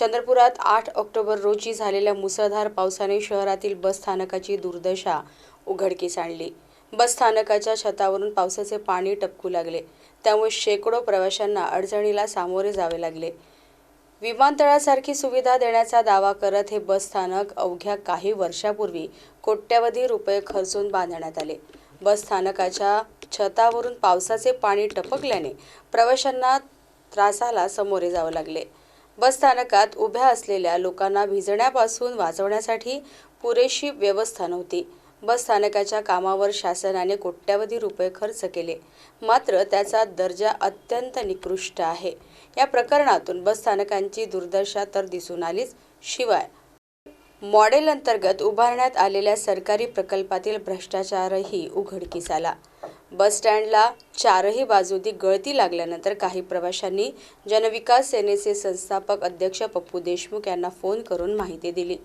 चंद्रपुरात आठ ऑक्टोबर रोजी झालेल्या मुसळधार पावसाने शहरातील बस स्थानकाची दुर्दशा उघडकीस आणली. बस स्थानकाच्या छतावरून पावसाचे पाणी टपकू लागले. त्यामुळे शेकडो प्रवाशांना अडचणीला सामोरे जावे लागले. विमानतळासारखी सुविधा देण्याचा दावा करत हे बस स्थानक अवघ्या काही वर्षापूर्वी कोट्यवधी रुपये खर्चून बांधण्यात आले. बस स्थानकाच्या छतावरून पावसाचे पाणी टपकल्याने प्रवाशांना त्रासाला सामोरे जावं लागले. बस स्थानकात उभ्या असलेल्या लोकांना भिजण्यापासून वाचवण्यासाठी पुरेशी व्यवस्था नव्हती. बस स्थानकाच्या कामावर शासनाने कोट्यवधी रुपये खर्च केले. मात्र त्याचा दर्जा अत्यंत निकृष्ट आहे. या प्रकरणातून बस स्थानकांची दुर्दशा तर दिसून आलीच. शिवाय मॉडेल अंतर्गत उभारण्यात आलेल्या सरकारी प्रकल्पातील भ्रष्टाचारही उघडकीस आला. बस स्टँडला चारही बाजूनी गळती लागल्यानंतर काही प्रवाशांनी जनविकास सेनेचे संस्थापक अध्यक्ष पप्पू देशमुख यांना फोन करून माहिती दिली.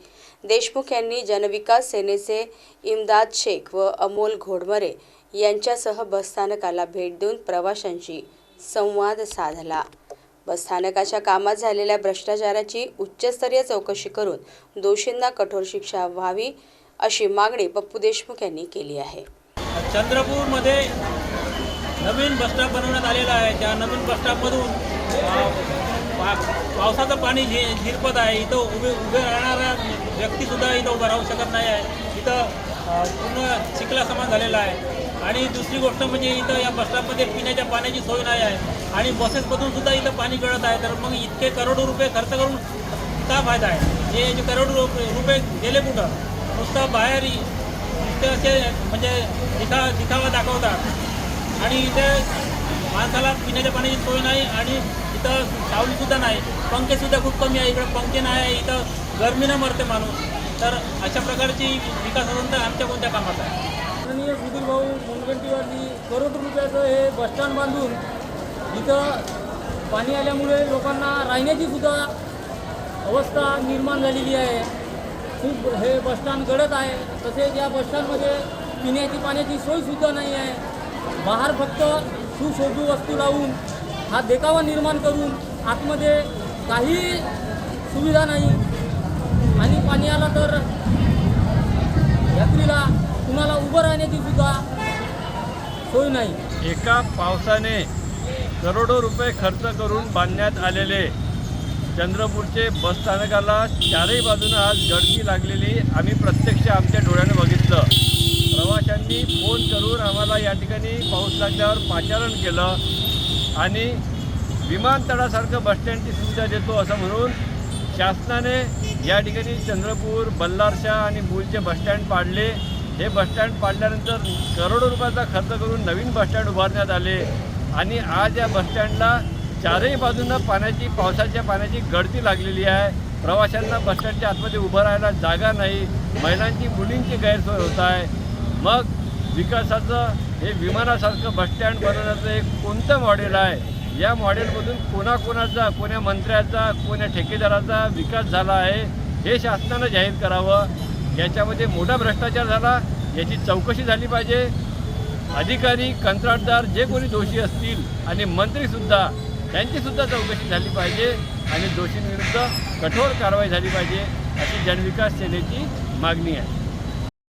देशमुख यांनी जनविकास सेनेचे इमदाद शेख व अमोल घोडमरे यांच्यासह बसस्थानकाला भेट देऊन प्रवाशांशी संवाद साधला. बसस्थानकाच्या कामात झालेल्या भ्रष्टाचाराची उच्चस्तरीय चौकशी करून दोषींना कठोर शिक्षा व्हावी अशी मागणी पप्पू देशमुख यांनी केली आहे. चंद्रपूरमध्ये नवीन बसस्टॉप बनवण्यात आलेला आहे. त्या नवीन बसस्टॉपमधून पावसाचं पाणी झि झिरपत आहे. इथं उभे उभे राहणारा व्यक्तीसुद्धा इथं उभं राहू शकत नाही आहे. इथं पूर्ण चिखला समान झालेला आहे. आणि दुसरी गोष्ट म्हणजे इथं या बसस्टॉपमध्ये पिण्याच्या पाण्याची सोय नाही आहे. आणि बसेसमधून सुद्धा इथं पाणी गळत आहे. तर मग इतके करोडो रुपये खर्च करून का फायदा आहे. हे जे करोडो रुपये गेले कुठं? नुसतं बाहेर इथे असे म्हणजे दिखा दिखावा दाखवतात. आणि इथे माणसाला पिण्याच्या पाण्याची सोय नाही आणि इथं सावलीसुद्धा नाही. पंखेसुद्धा खूप कमी आहे. इकडं पंखे नाही आहे. इथं गरमीनं मरते माणूस. तर अशा प्रकारची विकास असेल तर आमच्या कोणत्या कामात आहे? माननीय सुधीर भाऊ मुनगंटीवारनी करोड रुपयाचं हे बसस्टँड बांधून इथं पाणी आल्यामुळे लोकांना राहण्याची सुद्धा अवस्था निर्माण झालेली आहे. खूप हे बसस्टँड गळत आहे. तसेच या बसस्टँडमध्ये पिण्याची पाण्याची सोयसुद्धा नाही आहे. बाहेर फक्त सुशोभू वस्तू लावून हा देखावा निर्माण करून आतमध्ये काही सुविधा नाही. आणि पाणी आला तर यात्रीला कुणाला उभं राहण्याची सुद्धा सोय नाही. एका पावसाने करोडो रुपये खर्च करून बांधण्यात आलेले चंद्रपूरचे बसस्थानकाला चारही बाजूनं आज गर्दी लागलेली आम्ही प्रत्यक्ष आमच्या डोळ्यानं बघितलं. प्रवाशांनी फोन करून आम्हाला या ठिकाणी पाऊस लागल्यावर पाचारण केलं आणि विमानतळासारखं बसस्टँडची सुविधा देतो असं म्हणून शासनाने या ठिकाणी चंद्रपूर बल्लारशा आणि मूलचे बसस्टँड पाडले. हे बसस्टँड पाडल्यानंतर करोडो रुपयाचा खर्च करून नवीन बसस्टँड उभारण्यात आले आणि आज या बसस्टँडला चारही बाजूंना पाण्याची पावसाच्या पाण्याची गळती लागलेली आहे. प्रवाशांना बसस्टँडच्या आतमध्ये उभं राहायला जागा नाही. महिलांची मुलींची गैरसोय होत आहे. मग विकासाचं हे विमानासारखं बसस्टँड बनवण्याचं एक कोणतं मॉडेल आहे? या मॉडेलमधून कोणाकोणाचा कोण्या मंत्र्याचा कोण्या ठेकेदाराचा विकास झाला आहे हे शासनानं जाहीर करावं. याच्यामध्ये मोठा भ्रष्टाचार झाला. याची चौकशी झाली पाहिजे. अधिकारी कंत्राटदार जे कोणी दोषी असतील आणि मंत्रीसुद्धा त्यांचीसुद्धा चौकशी झाली पाहिजे आणि दोषींविरुद्ध कठोर कारवाई झाली पाहिजे अशी जनविकास सेनेची मागणी आहे.